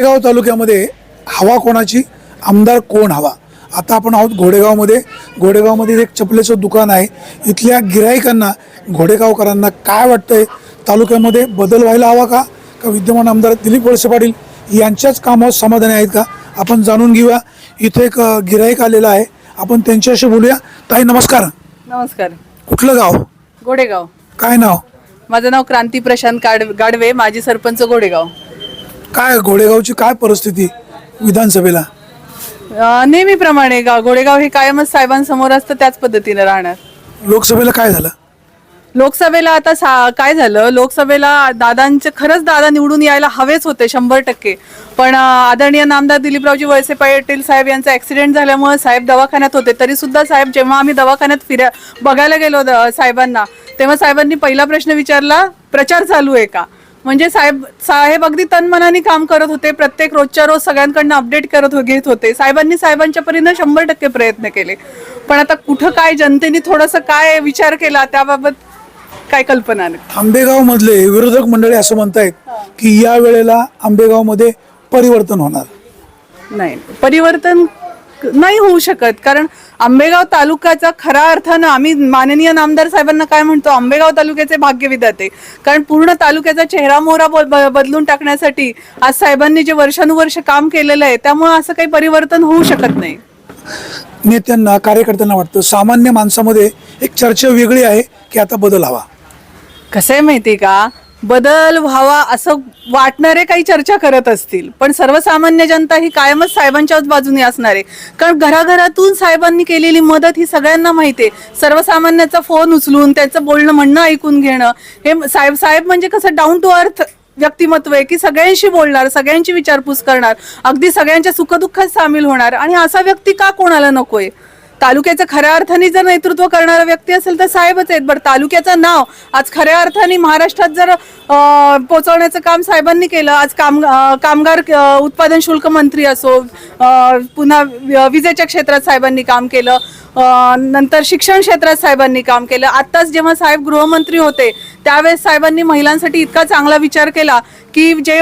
घोडेगाव तालुक्यामध्ये हवा कोणाची? आमदार कोण हवा? आता आपण आहोत घोडेगावमध्ये. घोडेगावमध्ये एक चपलेचं दुकान आहे. इथल्या गिराईकांना घोडेगावकरांना काय वाटतंय? तालुक्यामध्ये बदल व्हायला हवा का? का विद्यमान आमदार दिलीप वळसे पाटील यांच्याच कामावर समाधानी आहेत का? आपण जाणून घेऊया. इथे एक गिराईक आलेला आहे. आपण त्यांच्याशी बोलूया. ताई नमस्कार. नमस्कार. कुठलं गाव? गोडेगाव काय नाव? माझं नाव क्रांती प्रशांत गाड गाडवे. माजी सरपंच गोडेगाव काय घोडेगावची काय परिस्थिती विधानसभेला? अं, नेहमीप्रमाणे गा गोडेगाव हे कायमच साहेबांसमोर असतं त्याच पद्धतीने राहणार. लोकसभेला काय झालं? लोकसभेला आता सा काय झालं? लोकसभेला दादांचे खरंच दादा निवडून यायला हवेच होते शंभर टक्के. पण अं, आदरणीय नामदार दिलीपरावजी वळसे पाटील साहेब यांचा ऍक्सिडेंट झाल्यामुळे साहेब दवाखान्यात होते. तरी सुद्धा साहेब जेव्हा आम्ही दवाखान्यात फिर्या बघायला गेलो द- साहेबांना तेव्हा साहेबांनी पहिला प्रश्न विचारला प्रचार चालू आहे का? म्हणजे साहेब साहेब अगदी तनमनाने काम करत होते. प्रत्येक रोजच्या रोज सगळ्यांकडनं अपडेट करत हो- घेत होते. साहेबांनी साहेबांच्या परीनं शंभर टक्के प्रयत्न केले. पण आता कुठं काय जनतेने थोडंसं काय विचार केला त्याबाबत काय कल्पना नाही. आंबेगाव मधले विरोधक मंडळी असं म्हणतायत की या वेळेला आंबेगावमध्ये परिवर्तन होणार. नाही परिवर्तन नाही होऊ शकत. कारण आंबेगाव तालुक्याचा खऱ्या अर्थानं आम्ही माननीय नामदार साहेबांना काय म्हणतो आंबेगाव तालुक्याचे भाग्य विधाते कारण पूर्ण तालुक्याचा चेहरा मोहरा बदलून टाकण्यासाठी आज साहेबांनी जे वर्षानुवर्ष काम केलेलं आहे त्यामुळे असं काही परिवर्तन होऊ शकत नाही. नेत्यांना कार्यकर्त्यांना वाटतं सामान्य माणसामध्ये एक चर्चा वेगळी आहे की आता बदल हवा. कसं आहे माहिती का? बदल व्हावा असं वाटणारे काही चर्चा करत असतील. पण सर्वसामान्य जनता ही कायमच साहेबांच्याच बाजूने असणार आहे. कारण घराघरातून साहेबांनी केलेली मदत ही सगळ्यांना माहिती आहे. सर्वसामान्याचा फोन उचलून त्याचं बोलणं म्हणणं ऐकून घेणं हे साहेब साहेब म्हणजे कसं डाऊन टू अर्थ व्यक्तिमत्व आहे की सगळ्यांशी बोलणार सगळ्यांची विचारपूस करणार अगदी सगळ्यांच्या सुखदुःखात सामील होणार आणि असा व्यक्ती का कोणाला नकोय? तालुक्याचं खऱ्या अर्थाने जर नेतृत्व करणारा व्यक्ती असेल तर साहेबच आहेत. बरं तालुक्याचं नाव आज खऱ्या अर्थाने महाराष्ट्रात जर पोचवण्याचं काम साहेबांनी केलं आज काम कामगार उत्पादन शुल्क मंत्री असो पुन्हा विजेच्या क्षेत्रात साहेबांनी काम केलं नंतर शिक्षण क्षेत्रात साहेबांनी काम केलं. आत्ताच जेव्हा साहेब गृहमंत्री होते त्यावेळेस साहेबांनी महिलांसाठी इतका चांगला विचार केला की जे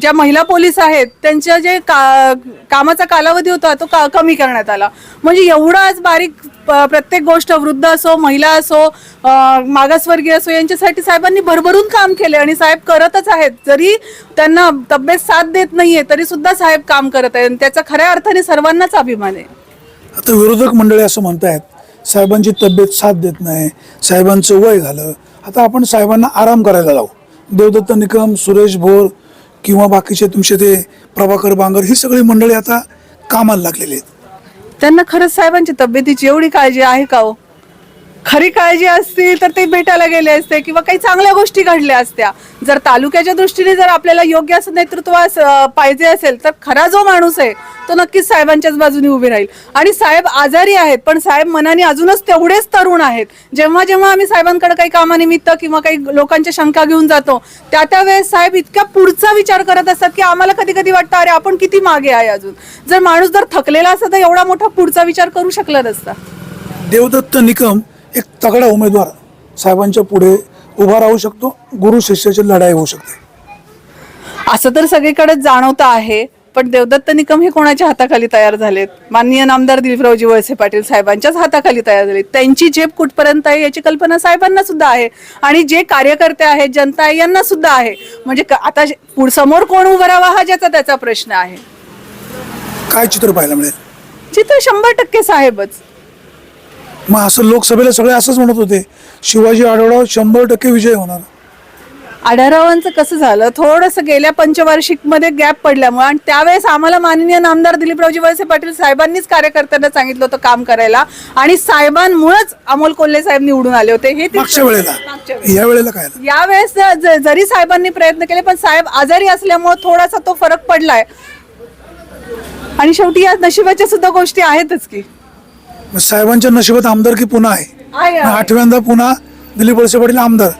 ज्या महिला पोलीस आहेत त्यांच्या जे का कामाचा कालावधी होता तो का कमी करण्यात आला. म्हणजे एवढा आज बारीक प्रत्येक गोष्ट वृद्ध असो महिला असो मागासवर्गीय असो यांच्यासाठी साहेबांनी भरभरून काम केले आणि साहेब करतच आहेत. जरी त्यांना तब्येत साथ देत नाहीये तरी सुद्धा साहेब काम करत आहेत. आणि त्याचा खऱ्या अर्थाने सर्वांनाच अभिमान आहे. आता विरोधक मंडळी असं म्हणतायत साहेबांची तब्येत साथ देत नाही साहेबांचं वय झालं आता आपण साहेबांना आराम करायला लावू. देवदत्त निकम सुरेश भोर किंवा बाकीचे तुमचे ते प्रभाकर बांगर ही सगळी मंडळी आता कामाला लागलेली आहेत. त्यांना खरंच साहेबांची तब्येतीची एवढी काळजी आहे का हो? खरी काळजी असती तर ते भेटायला गेले असते किंवा काही चांगल्या गोष्टी घडल्या असत्या. जर तालुक्याच्या दृष्टीने जर आपल्याला योग्य असं नेतृत्व पाहिजे असेल तर खरा जो माणूस आहे तो नक्कीच साहेबांच्याच बाजूने उभी राहील. आणि साहेब आजारी आहेत पण साहेब मनाने अजूनच तेवढेच तरुण आहेत. जेव्हा जेव्हा आम्ही साहेबांकडे काही कामानिमित्त किंवा काही लोकांच्या शंका घेऊन जातो त्या त्या वेळेस साहेब इतक्या पुढचा विचार करत असतात की आम्हाला कधी कधी वाटतं अरे आपण किती मागे आहे अजून? जर माणूस जर थकलेला असता तर एवढा मोठा पुढचा विचार करू शकला नसता. देवदत्त निकम एक तगडा उमेदवार साहेबांच्या पुढे उभा राहू शकतो. गुरु शिष्याची लढाई होऊ शकते. असं तर सगळीकडेच जाणवतं आहे पण देवदत्त निकम हे कोणाच्या हाताखाली तयार झालेत? माननीय नामदार दिलीपरावजी वळसे पाटील साहेबांच्याच हाताखाली तयार झालेत. त्यांची झेप कुठपर्यंत आहे याची कल्पना साहेबांना सुद्धा आहे. आणि जे कार्यकर्ते आहेत जनता आहे यांना सुद्धा आहे. म्हणजे आता समोर कोण उभं राहावा हा ज्याचा त्याचा प्रश्न आहे. काय चित्र पाहायला मिळेल? चित्र शंभर टक्के साहेबच. मग असं लोकसभेला सगळे असंच म्हणत होते शिवाजी आढळराव शंभर टक्के विजय होणार. आढारावांचं कसं झालं? थोडंसं गेल्या पंचवार्षिकमध्ये गॅप पडल्यामुळे आणि त्यावेळेस आम्हाला माननीय नामदार दिलीपरावजी वळसे पाटील साहेबांनीच कार्यकर्त्यांना सांगितलं होतं काम करायला आणि साहेबांमुळेच अमोल कोल्हे साहेब निवडून आले होते. हे ते- मागच्या वेळेला. मागच्या वेळेला. या वेळेला काय झालं? यावेळेस ज- जरी साहेबांनी प्रयत्न केले पण साहेब आजारी असल्यामुळे थोडासा तो फरक पडलाय. आणि शेवटी या नशिबाच्या सुद्धा गोष्टी आहेतच की. साहेबांच्या नशिबात आमदारकी पुन्हा आहे. आठव्यांदा पुन्हा दिलीप वळसे पाटील आमदार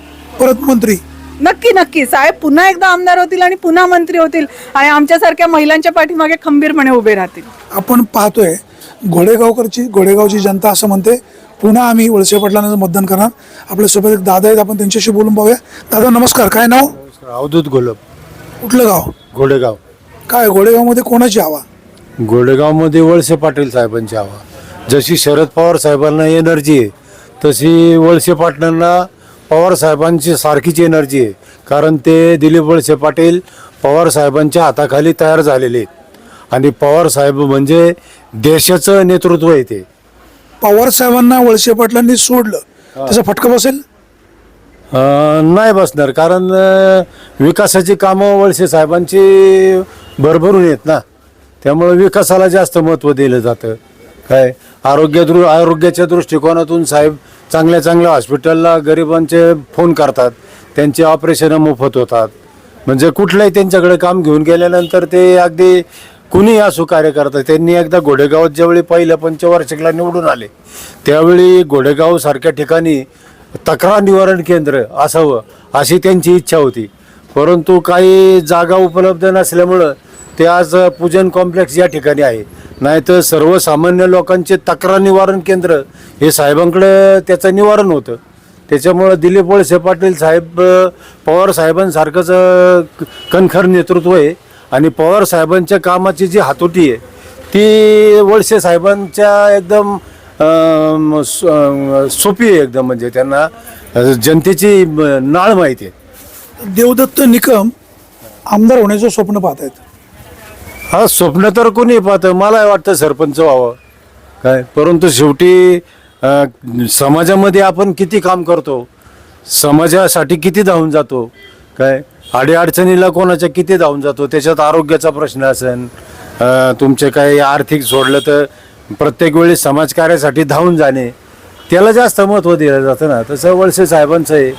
परत मंत्री. नक्की नक्की. साहेब पुन्हा एकदा आमदार होतील आणि पुन्हा मंत्री होतील आणि आमच्यासारख्या महिलांच्या पाठीमागे खंबीरपणे उभे राहतील. आपण पाहतोय घोडेगावकरची घोडेगावची जनता असं म्हणते पुन्हा आम्ही वळसे पाटलांना मतदान करणार. आपल्यासोबत एक दादा आहेत आपण त्यांच्याशी बोलून पाहूया. दादा नमस्कार. काय नाव? अवधूत गोलब कुठलं गाव? घोडेगाव. काय घोडेगावमध्ये कोणाची हवा? गोडेगावमध्ये वळसे पाटील साहेबांची हवा. जशी शरद पवार साहेबांना एनर्जी आहे तशी वळसे पाटलांना पवार साहेबांची सारखीच एनर्जी आहे. कारण ते दिलीप वळसे पाटील पवार साहेबांच्या हाताखाली तयार झालेले आहेत. आणि पवार साहेब म्हणजे देशाचं नेतृत्व आहे ते. पवार साहेबांना वळसे पाटलांनी सोडलं त्याचा फटका बसेल? अं, नाही बसणार कारण अं, विकासाची कामं वळसे साहेबांची भरभरून येत ना. त्यामुळे विकासाला जास्त महत्त्व दिलं जातं. काय? आरोग्य दृ आरोग्याच्या दृष्टिकोनातून साहेब चांगल्या चांगल्या हॉस्पिटलला गरिबांचे फोन करतात. त्यांचे ऑपरेशनं मोफत होतात. म्हणजे कुठलंही त्यांच्याकडे काम घेऊन गेल्यानंतर ते अगदी कुणी असो कार्यकर्ता त्यांनी एकदा घोडेगावात ज्यावेळी पहिल्या पंचवार्षिकला निवडून आले त्यावेळी घोडेगाव सारख्या ठिकाणी तक्रार निवारण केंद्र असावं अशी त्यांची इच्छा होती. परंतु काही जागा उपलब्ध नसल्यामुळं ते आज पूजन कॉम्प्लेक्स या ठिकाणी आहे. नाहीतर सर्वसामान्य लोकांचे तक्रार निवारण केंद्र हे साहेबांकडं त्याचं निवारण होतं. त्याच्यामुळं दिलीप वळसे पाटील साहेब पवार साहेबांसारखंच क- कणखर नेतृत्व आहे. आणि पवार साहेबांच्या कामाची जी हातोटी आहे ती वळसे साहेबांच्या एकदम सोपी आहे एकदम. म्हणजे त्यांना जनतेची नाळ माहिती आहे. देवदत्त निकम आमदार होण्याचं स्वप्न पाहत आहेत हा स्वप्न तर कोणी पाहतं? मला वाटतं सरपंच व्हावं. काय? परंतु शेवटी अ, समाजामध्ये आपण किती काम करतो? समाजासाठी किती धावून जातो? काय? अडीअडचणीला कोणाच्या किती धावून जातो? त्याच्यात आरोग्याचा प्रश्न असेल अ, तुमचे काही आर्थिक सोडलं तर प्रत्येक वेळी समाजकार्यासाठी धावून जाणे त्याला जास्त महत्त्व दिलं जातं ना. तसं वळसे साहेबांचं आहे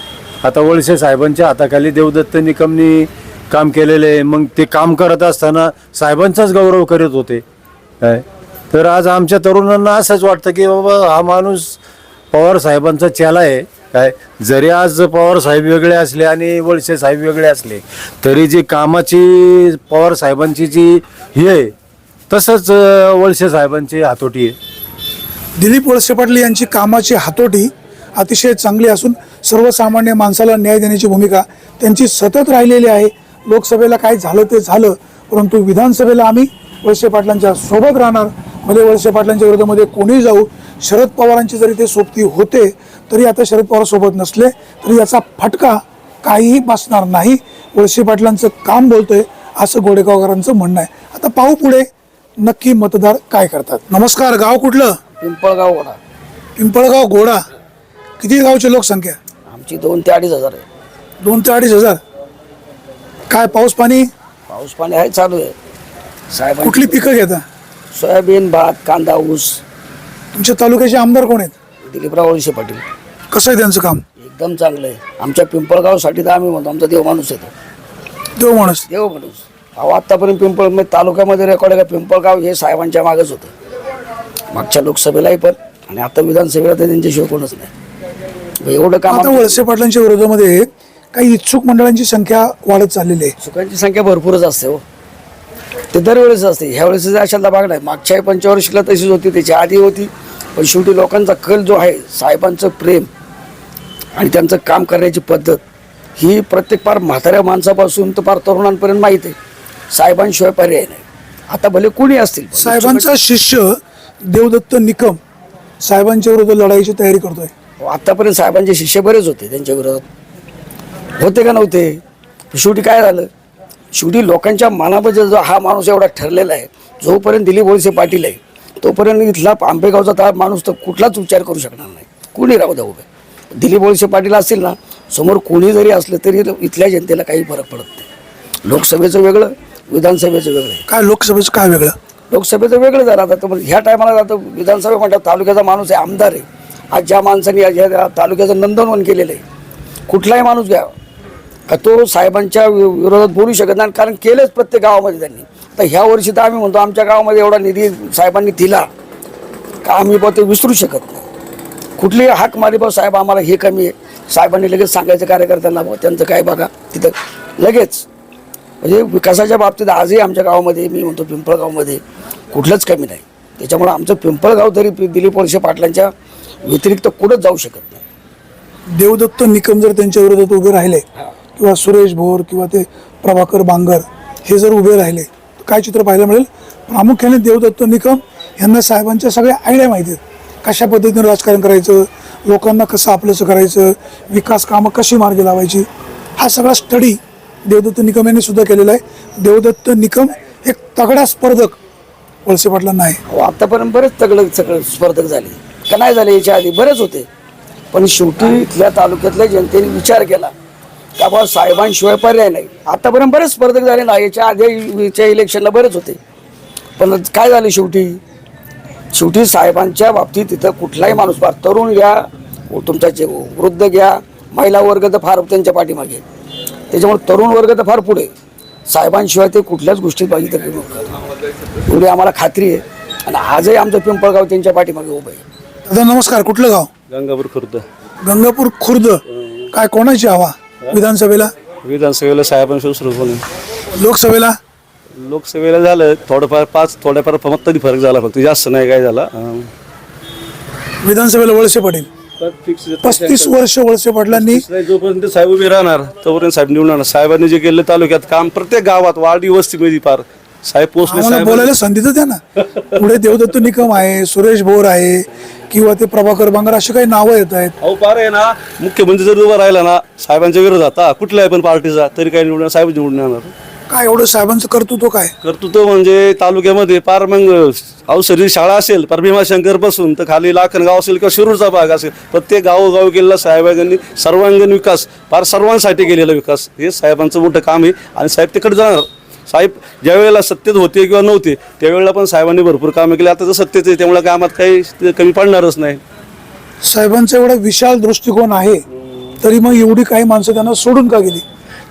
आता वळसे साहेबांच्या हाताखाली देवदत्त निकमनी काम केलेले आहे. मग ते काम करत असताना साहेबांचाच गौरव करीत होते. काय? तर आज आमच्या तरुणांना असंच वाटतं की बाबा हा माणूस पवार साहेबांचा चेला आहे. काय? जरी आज पवार साहेब वेगळे असले आणि वळसे साहेब वेगळे असले तरी जी कामाची पवार साहेबांची जी हे आहे तसंच वळसे साहेबांची हातोटी आहे. दिलीप वळसे पाटील यांची कामाची हातोटी अतिशय चांगली असून सर्वसामान्य माणसाला न्याय देण्याची भूमिका त्यांची सतत राहिलेली आहे. लोकसभेला काय झालं ते झालं परंतु विधानसभेला आम्ही वळसे पाटलांच्या सोबत राहणार. भले वळसे पाटलांच्या विरोधामध्ये कोणी जाऊ शरद पवारांची जरी ते सोबती होते तरी आता शरद पवार सोबत नसले तरी याचा फटका काहीही बसणार नाही. वळसे पाटलांचं काम बोलतोय असं गोडेगावकरांचं म्हणणं आहे. आता पाहू पुढे नक्की मतदार काय करतात. नमस्कार गाव कुठलं? पिंपळगाव वडा पिंपळगाव घोडा. किती गावची लोकसंख्या? आमची दोन ते अडीच हजार आहे. दोन ते अडीच हजार. काय पाऊस पाणी? पाऊस पाणी आहे चालू आहे. साहेब कुठली पिकं घेता? सोयाबीन भात कांदा ऊस. तुमच्या तालुक्याचे आमदार कोण आहेत? दिलीपराव वळसे पाटील. कसं आहे त्यांचं काम? एकदम चांगलं आहे. आमच्या पिंपळगावसाठी तर आम्ही म्हणतो आमचा देव माणूस येतो देव माणूस? देव माणूस. अहो आत्तापर्यंत पिंपळ म्हणजे तालुक्यामध्ये रेकॉर्ड आहे का पिंपळगाव हे साहेबांच्या मागच होतं. मागच्या लोकसभेलाही पण आणि आता विधानसभेला तर त्यांच्याशिवाय कोणच नाही. एवढं काम आता वळसे पाटलांच्या विरोधामध्ये काही इच्छुक मंडळांची संख्या वाढत चाललेली आहे. सुखांची संख्या भरपूरच असते हो. ते दरवेळेस असते. ह्या वेळेस अशाला भाग नाही मागच्या पंचवर्षीला तशीच होती त्याच्या आधी होती पण शेवटी लोकांचा कल जो आहे साहेबांचं प्रेम आणि त्यांचं काम करण्याची पद्धत ही प्रत्येक फार म्हाताऱ्या माणसापासून तर फार तरुणांपर्यंत माहीत आहे. साहेबांशिवाय पर्याय नाही. आता भले कोणी असतील साहेबांचा शिष्य देवदत्त निकम साहेबांच्या विरोधात लढाईची तयारी करतोय. आतापर्यंत साहेबांचे शिष्य बरेच होते त्यांच्या विरोधात. होते का नव्हते? शेवटी काय झालं? शेवटी लोकांच्या मनामध्ये जो हा माणूस एवढा ठरलेला आहे जोपर्यंत दिलीप वळसे पाटील आहे तोपर्यंत इथला आंबेगावचा तर माणूस तर कुठलाच विचार करू शकणार नाही. कुणी राहू द्या उभे. दिलीप वळसे पाटील असतील ना समोर कोणी जरी असलं तरी इथल्या जनतेला काही फरक पडत नाही. लोकसभेचं वेगळं विधानसभेचं वेगळं आहे. काय लोकसभेचं काय वेगळं? लोकसभेचं वेगळं झालं आता तर ह्या टायमाला जातं विधानसभा म्हणतात तालुक्याचा माणूस आहे आमदार आहे. आज ज्या माणसाने आज ह्या तालुक्याचं नंदनवन केलेलं आहे कुठलाही माणूस घ्या. का तो साहेबांच्या वि- विरोधात बोलू शकत नाही कारण केलंच प्रत्येक गावामध्ये त्यांनी. तर ह्या वर्षी तर आम्ही म्हणतो आमच्या गावामध्ये एवढा निधी साहेबांनी दिला का आम्ही बा ते विसरू शकत नाही. कुठलीही हाक मारी बा साहेब आम्हाला हे कमी आहे. साहेबांनी लगेच सांगायचं कार्यकर्त्यांना बुवा त्यांचं काय बघा तिथं लगेच. म्हणजे विकासाच्या बाबतीत आजही आमच्या गावामध्ये मी म्हणतो पिंपळगावमध्ये कुठलंच कमी नाही. त्याच्यामुळे आमचं पिंपळगाव तरी दिलीप वळसे पाटलांच्या व्यतिरिक्त कुठंच जाऊ शकत नाही. देवदत्त निकम जर त्यांच्या विरोधात उभे राहिले किंवा सुरेश भोर किंवा ते प्रभाकर बांगर हे जर उभे राहिले तर काय चित्र पाहायला मिळेल? प्रामुख्याने देवदत्त निकम यांना साहेबांच्या सगळ्या आयडिया माहिती आहेत. कशा पद्धतीने राजकारण करायचं लोकांना कसं आपलंसं करायचं विकास कामं कशी मार्गी लावायची हा सगळा स्टडी देवदत्त निकम यांनी सुद्धा केलेला आहे. देवदत्त निकम एक तगडा स्पर्धक वळसे पाटलांना आहे. आतापर्यंत बरेच तगडं सगळं स्पर्धक झाले. का नाही झाले याच्या आधी? बरेच होते. पण शेवटी इथल्या तालुक्यातल्या जनतेने विचार केला. का बाबा साहेबांशिवाय पर्याय नाही. आतापर्यंत बरेच स्पर्धक झाले ना याच्या आधीच्या इलेक्शनला बरेच होते. पण काय झाले शेवटी? शेवटी साहेबांच्या बाबतीत तिथं कुठलाही माणूस फार तरुण घ्या तुमचा जे वृद्ध घ्या महिला वर्ग तर फार त्यांच्या पाठीमागे. त्याच्यामुळे तरुण वर्ग तर फार पुढे. साहेबांशिवाय ते कुठल्याच गोष्टीत पाहिजे तर एवढी आम्हाला खात्री आहे. आणि आजही आमचं पिंपळगाव त्यांच्या पाठीमागे उभं आहे. दादा नमस्कार. कुठलं गाव? गंगापूर खुर्द. गंगापूर खुर्द. काय कोणाची हवा? विधानसभेला? विधानसभेला साहेबांशी सुरू लोकसभेला? लोकसभेला झालं थोडंफार पाच थोड्याफार तरी फरक झाला फक्त. जास्त नाही काय झाला? अं, विधानसभेला वळसे पण fix पस्तीस वर्ष वळसे पाटलांनी नाही, जोपर्यंत साहेब उभे राहणार तोपर्यंत साहेब निवडून येणार. साहेबांनी जे केलं तालुक्यात काम प्रत्येक गावात वाडी वस्तीमध्ये पार. साहेब पोहोचले आम्हाला साहेब बोलायला संधी तर द्या ना. पुढे देवदत्त निकम आहे सुरेश भोर आहे किंवा ते प्रभाकर बांगर अशी काही नावं येत आहेत. अहो पार आहे ना मुख्यमंत्री जर उभा राहिला ना साहेबांच्या विरोधात कुठल्याही पण पार्टीचा तरी काही निवडून साहेब निवडून येणार काय एवढं साहेबांचं कर्तृत्व काय? कर्तृत्व म्हणजे तालुक्यामध्ये पार मग अवसरी शाळा असेल पर भीमाशंकरपासून तर खाली लाखनगाव असेल किंवा शिरूरचा भाग असेल प्रत्येक गावोगाव केलेला साहेबांनी सर्वांगीण विकास फार सर्वांसाठी केलेला विकास हे साहेबांचं मोठं काम आहे. आणि साहेब तिकडे जाणार. साहेब ज्या वेळेला सत्तेत होते किंवा नव्हते त्यावेळेला पण साहेबांनी भरपूर कामं केली. आता तर सत्तेत आहे त्यामुळे कामात काही कमी पडणारच नाही. साहेबांचा एवढा विशाल दृष्टिकोन आहे तरी मग एवढी काही माणसं त्यांना सोडून का गेली?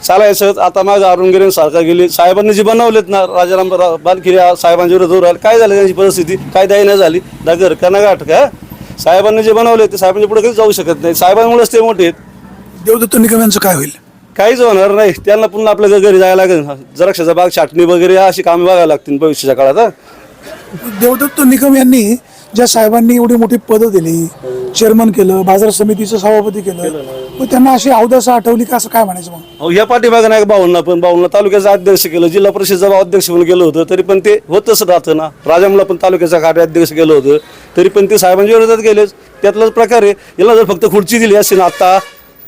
चालायचं आता माझं अरुण सारखा गेली. साहेबांनी जे बनवलेत ना राजाराम रा- बालकिरी साहेबांच्या विरोधात राहिले. काय झालं त्यांची परिस्थिती? काय दाई नाही झाली. नगर का नगाट का? साहेबांनी जे बनवले ते साहेबांच्या पुढे कधीच जाऊ शकत नाही. साहेबांमुळेच ते मोठे आहेत. देवदत्त निकम यांचं काय होईल? काहीच होणार नाही. त्यांना पुन्हा आपल्या घरी जायला लागेल जराक्षाचा बाग छाटणी वगैरे अशी कामे बघायला लागतील भविष्याच्या काळात हा. देवदत्त निकम यांनी ज्या साहेबांनी एवढी मोठी पदं दिली चेअरमन केलं बाजार समितीचं सभापती केलं मग त्यांना अशी अवदासा आठवली का? असं काय म्हणायचं मग? अहो या पाठीमागं नाही भाऊंना पण? भाऊंना तालुक्याचा अध्यक्ष केलं जिल्हा परिषदेचा अध्यक्ष म्हणून गेलं होतं तरी पण ते होतच राहतं ना. राजामुला पण तालुक्याचा कार्याध्यक्ष केलं होतं तरी पण ते साहेबांच्या विरोधात गेलेच. त्यातलाच प्रकार आहे. याला जर फक्त खुर्ची दिली असते ना आता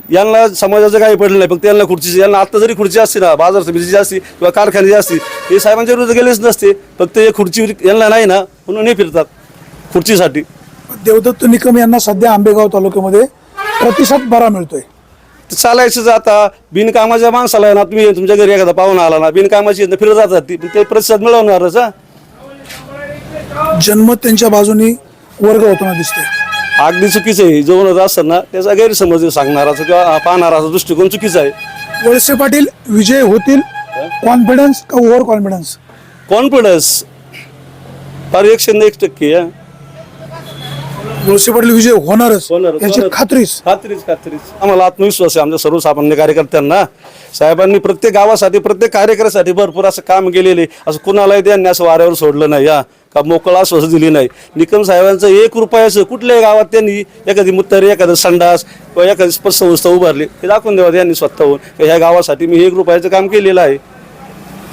यांना समाजाचं काही पडलं नाही फक्त यांना खुर्चीची यांना आता जरी खुर्ची असते ना बाजार समितीची असती किंवा कारखान्याची असती हे साहेबांच्या विरोधात गेलेच नसते. फक्त हे खुर्ची यांना नाही ना म्हणून हे फिरतात खुर्चीसाठी. देवदत्त निकम यांना सध्या आंबेगाव तालुक्यामध्ये प्रतिसाद बरा मिळतोय. चालायचं आता. बिनकामाच्या माणसाला ना तुम्ही तुमच्या घरी एखादा पाहुणा आला ना बिनकामाची फिरत जातात ती. ते प्रतिसाद मिळवणारच हा. जन्म त्यांच्या बाजूनी वर्ग होताना दिसतोय. अगदी चुकीचं आहे. जेवण असतं ना त्याचा गैरसमज सांगणाराचा किंवा पाहणाराचा दृष्टिकोन चुकीचा आहे. वळसे पाटील विजय होतील? कॉन्फिडन्स का ओव्हर कॉन्फिडन्स कॉन्फिडन्स फार एकशे एक टक्के हा. वळसे पाटील विजय होणारच. होणारच, याची होणारच. खात्रीच. खात्रीच खात्रीच. आम्हाला आत्मविश्वास आहे आमच्या सर्वसामान्य कार्यकर्त्यांना. साहेबांनी प्रत्येक गावासाठी प्रत्येक कार्यकर्त्यासाठी भरपूर असं काम केलेले. असं कुणालाही त्यांनी असं वाऱ्यावर सोडलं नाही या का मोकळा श्वास दिली नाही. निकम साहेबांचं एक रुपयाचं कुठल्याही गावात त्यांनी एखादी मुत्तारी एखादं संडास किंवा एखादी स्पर्शसंस्था उभारली हे दाखवून द्यावं त्यांनी स्वतःहून. की ह्या गावासाठी मी एक रुपयाचं काम केलेलं आहे.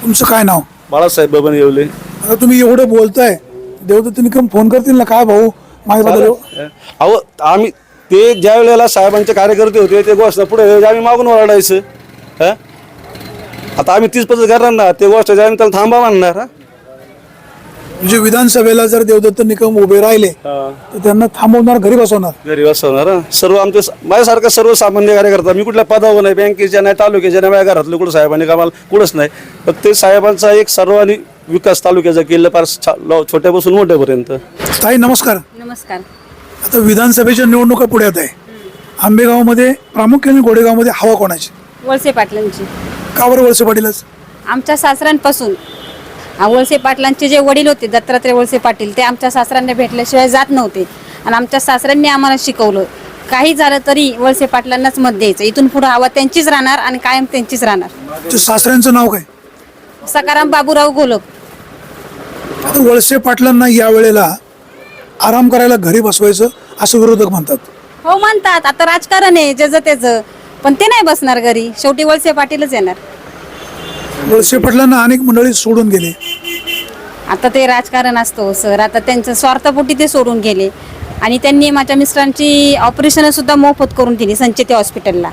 तुमचं काय नाव? बाळासाहेब बाबा येवले. आता तुम्ही एवढं बोलताय. देवदत्त निकम फोन करतील ना? काय भाऊ? माझ्याबद्दल अहो आम्ही ते ज्या वेळेला साहेबांचे कार्यकर्ते होते ते गोष्ट पुढे आम्ही मागून ओरडायचं. हा आता आम्ही तीच पद्धत करणार ना ते गोष्ट आम्ही त्याला थांबा मानणार हा? म्हणजे विधानसभेला जर देवदत्त निकम उभे राहिले तर त्यांना थांबवणार घरी बसवणार. घरी बसवणार. सर्व आमचे माझ्यासारखा सर्वसामान्य कार्यकर्ता मी कुठल्या पदावर नाही बँकेच्या नाही तालुक्याच्या नाही माझ्या घरातलं कुठं साहेबांनी कामाला कुठंच नाही. फक्त ते साहेबांचा एक सर्वांनी विकास तालुक्याचा केलं फार छोट्यापासून मोठ्यापर्यंत. ताई नमस्कार. नमस्कार. आता विधानसभेच्या निवडणुका पुढ्यात आहे. आंबेगावमध्ये प्रामुख्याने गोडेगावमध्ये हवा कोणाची? वळसे पाटलांची. का बरं वळसे पाटीलच? आमच्या सासऱ्यांपासून. आ, वळसे पाटलांचे जे वडील होते दत्तात्रय वळसे पाटील ते आमच्या सासऱ्यांना भेटल्याशिवाय जात नव्हते. आणि आमच्या सासऱ्यांनी आम्हाला शिकवलं. काही झालं तरी वळसे पाटलांनाच मत द्यायचं. इथून पुढे हवा त्यांचीच राहणार आणि कायम त्यांचीच राहणार. सासऱ्यांचं नाव काय? सकाराम बाबूराव गोलक वळसे पाटलांना या वेळेला आराम करायला घरी बसवायचं असं विरोधक म्हणतात. हो म्हणतात. आता राजकारण आहे ज्याचं त्याचं पण ते नाही बसणार घरी. शेवटी वळसे पाटीलच येणार. वळसे पाटलांना अनेक मंडळी सोडून गेले. आता ते राजकारण असतो सर. आता त्यांचं स्वार्थपोटी ते सोडून गेले. आणि त्यांनी माझ्या मिस्टरांची ऑपरेशन सुद्धा मोफत करून दिली संचेती हॉस्पिटलला.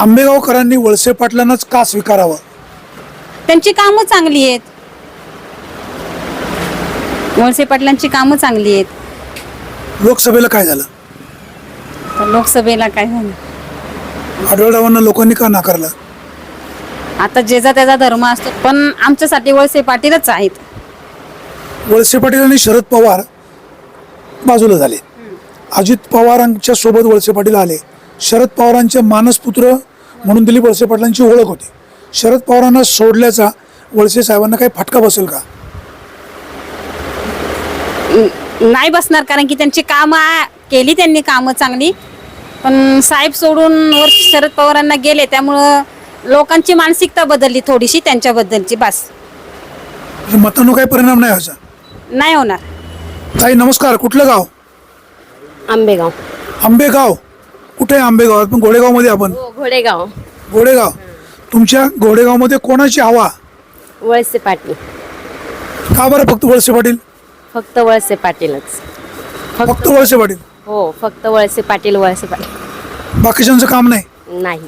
आंबेगावकरांनी वळसे पाटलांनाच का स्वीकारावं? त्यांची कामं चांगली आहेत. वळसे पाटलांची कामं चांगली आहेत. लोकसभेला काय झालं? तर लोकसभेला काय झालं? आढळरावांना लोकांनी का नाकारलं? आता ज्याचा त्याचा धर्म असतो पण आमच्यासाठी वळसे पाटीलच आहेत. वळसे पाटील आणि शरद पवार बाजूला झाले. अजित पवारांच्या सोबत वळसे पाटील आले. शरद पवारांचे मानसपुत्र म्हणून दिलीप वळसे पाटलांची ओळख होती. शरद पवारांना सोडल्याचा वळसे साहेबांना काही फटका बसेल का? नाही बसणार कारण की त्यांची कामं केली त्यांनी कामं चांगली. पण साहेब सोडून वर शरद पवारांना गेले त्यामुळं लोकांची मानसिकता बदलली थोडीशी त्यांच्याबद्दलची बस. मतांनो काही परिणाम नाही व्हायचा? नाही होणार. ताई नमस्कार. कुठलं गाव? आंबेगाव. आंबेगाव. कुठे आहे आंबेगाव? आपण घोडेगावमध्ये आपण. हो घोडेगाव. घोडेगाव. तुमच्या घोडेगावमध्ये कोणाची हवा? वळसे पाटील. का बरं फक्त वळसे पाटील? फक्त वळसे पाटीलच. फक्त वळसे पाटील? हो फक्त वळसे पाटील वळसे पाटील. बाकीच्यांचं काम नाही? नाही.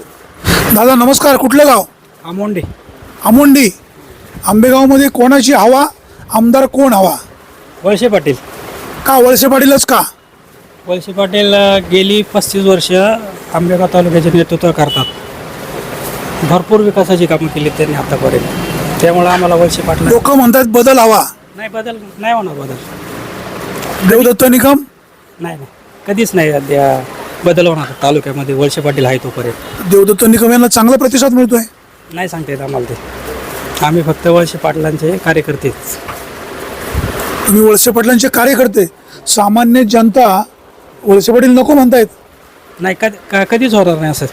दादा नमस्कार. कुठलं गाव? आमोंडे. आमोंडी. आंबेगावमध्ये कोणाची हवा? आमदार कोण हवा? वळसे पाटील. का वळसे पाटीलच का? वळसे पाटील अ, गेली पस्तीस वर्ष आंबेगाव तालुक्याचे नेतृत्व करतात. भरपूर विकासाची कामं केली त्यांनी आतापर्यंत. त्यामुळे आम्हाला वळसे पाटील लोक म्हणतात बदल हवा. नाही बदल नाही होणार बदल. देवदत्त निकम? नाही नाही. कधीच नाही अद्या बदल होणार तालुक्यामध्ये. वळसे पाटील आहे तोपर्यंत. देवदत्त निकम यांना चांगला प्रतिसाद मिळतोय? नाही सांगता येत आम्हाला ते. आम्ही फक्त वळसे पाटलांचे कार्यकर्तेच तुम्ही वळसे पाटलांचे कार्यकर्ते. सामान्य जनता वळसे पाटील नको म्हणतायत. नाही कधी कधीच होणार नाही असं.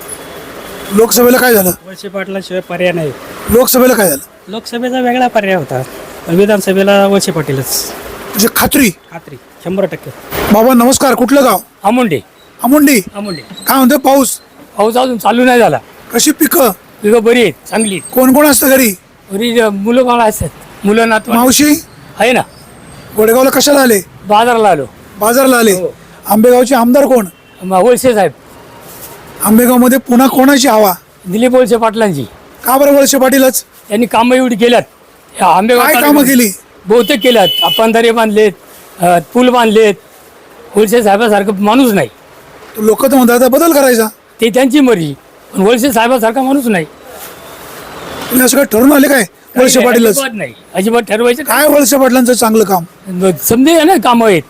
लोकसभेला काय झालं? वळसे पाटलाशिवाय पर्याय नाही. लोकसभेला काय झालं? लोकसभेचा वेगळा पर्याय होता. विधानसभेला वळसे पाटीलच. म्हणजे खात्री. खात्री शंभर टक्के. बाबा नमस्कार. कुठलं गाव? आमुंडे. आमुंडी? आमुंडे. काय म्हणते पाऊस? पाऊस अजून चालू नाही झाला. कशी पिकं? पिकं बरी आहेत चांगली. कोण कोण असतं घरी? घरी ज- मुलं बाळ असतात. मुलं नातू मावशी? आहे ना. गोडेगावला कशाला आले? बाजारला आलो. बाजारला आले. आंबेगावचे आमदार कोण? म- वळसे साहेब. आंबेगावमध्ये पुन्हा कोणाची हवा? दिलीप वळसे पाटलांची. का बरं वळसे पाटीलच? त्यांनी कामं एवढी केल्यात. या आंबेगाव काय कामं तालुक्यात केली? बहुतेक केल्यात. अपंधारे बांधलेत अ, पूल बांधलेत. वळसे साहेबासारखं माणूस नाही. लोक तर म्हणतात आता बदल करायचा. ते त्यांची मर्जी पण वळसे साहेबासारखा माणूस नाही. तुम्ही असं काय ठरून आले काय? वळसे पाटीलच? अजिबात नाही. अजिबात ठरवायचं काय वळसे पाटलांचं चांगलं काम? समजे ना कामं आहेत.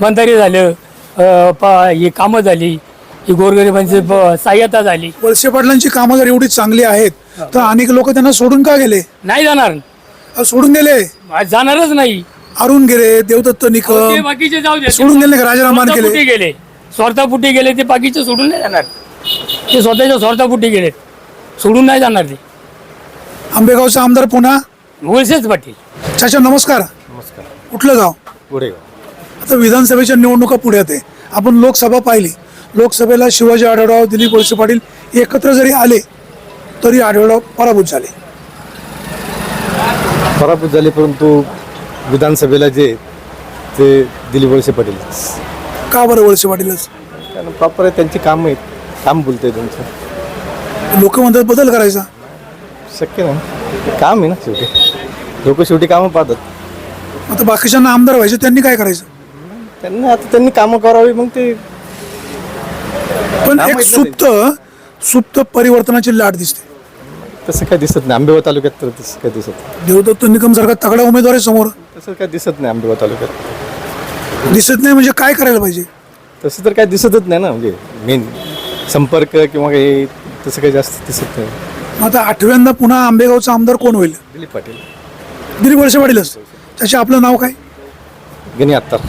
बंधारे झालं अ, पा ही कामं झाली ही गोरगरिबांची सहाय्यता झाली. वळसे पाटलांची कामं जर एवढी चांगली आहेत तर अनेक लोक त्यांना सोडून का गेले? नाही जाणार. अहो, सोडून गेले. आज जाणारच नाही. अरुण गेले देवदत्त ते निकम बाकीचे जाऊ दे. सोडून गेले का? राजीनामा केले? स्वार्थापोटी गेले. स्वार्थापुटी गेले ते बाकीचे सोडून नाही जाणार. ते स्वतःच्या स्वार्थापुटी गेले. सोडून नाही जाणार ते. आंबेगावचा आमदार पुन्हा. वळसेच पाटील. चाचा नमस्कार. नमस्कार. कुठलं गाव? गोडेगाव आता विधानसभेच्या निवडणुका पुढ्यात आहे आपण लोकसभा पाहिली. लोकसभेला शिवाजी आढळराव दिलीप वळसे पाटील एकत्र जरी आले तरी आढळराव पराभूत झाले. पराभूत झाले परंतु विधानसभेला जे ते दिलीप वळसे पाटील. का बरं वळसे पाटीलच? कारण प्रॉपर त्यांची कामं आहेत. काम बोलतंय त्यांचं. लोक म्हणतात बदल करायचा. शक्य नाही. काम आहे ना शेवटी. लोक शेवटी कामं पाहतात. आता बाकीच्यांना आमदार व्हायचे त्यांनी काय करायचं? त्यांना आता त्यांनी कामं करावी मग ते पण एक सुप्त सुप्त परिवर्तनाची लाट दिसते. तसं काय दिसत नाही. आंबेगाव तालुक्यात तर तसं काय दिसत नाही. देवदत्त निकम सारखा तगडा उमेदवार आहे समोर. तसं काय दिसत नाही आंबेगाव तालुक्यात. दिसत नाही म्हणजे काय करायला पाहिजे? तसं तर काय दिसतच नाही ना. म्हणजे मेन संपर्क किंवा काही तसं काही जास्त दिसत नाही. मग आता आठव्यांदा पुन्हा आंबेगावचा आमदार कोण होईल? दिलीप पाटील. दिलीप वळसे पाटीलच त्याचे आपलं नाव काय? गणी अत्तार.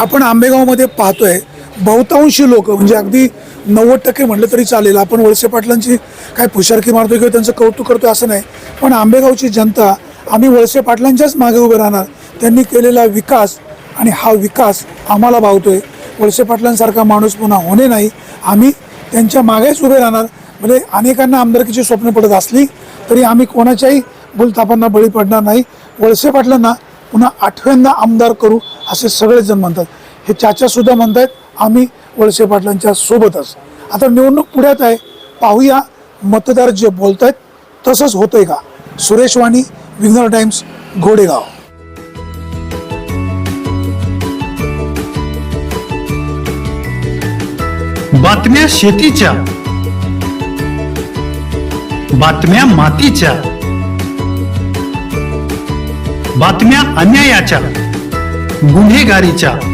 आपण आंबेगावमध्ये पाहतोय बहुतांशी लोक म्हणजे अगदी नव्वद टक्के म्हटलं तरी चालेल. आपण वळसे पाटलांची काय पुशारकी मारतोय किंवा त्यांचं कौतुक करतोय असं नाही. पण आंबेगावची जनता आम्ही वळसे पाटलांच्याच मागे उभे राहणार. त्यांनी केलेला विकास आणि हा विकास आम्हाला भावतोय. वळसे पाटलांसारखा माणूस पुन्हा होणे नाही. आम्ही त्यांच्या मागेच उभे राहणार. म्हणजे अनेकांना आमदारकीची स्वप्न पडत असली तरी आम्ही कोणाच्याही बोलतापांना बळी पडणार नाही. वळसे पाटलांना पुन्हा आठव्यांदा आमदार करू असे सगळेच जण म्हणतात. हे चाचा सुद्धा म्हणतायत आम्ही वळसे पाटलांच्या सोबतच. आता निवडणूक पुढ्यात आहे. पाहूया मतदार जे बोलतायत तसंच होतंय का? सुरेश वाणी विघ्नर टाइम्स घोडेगाव. बातम्या शेतीच्या. बातम्या मातीच्या. बातम्या अन्यायाच्या. गुन्हेगारीच्या.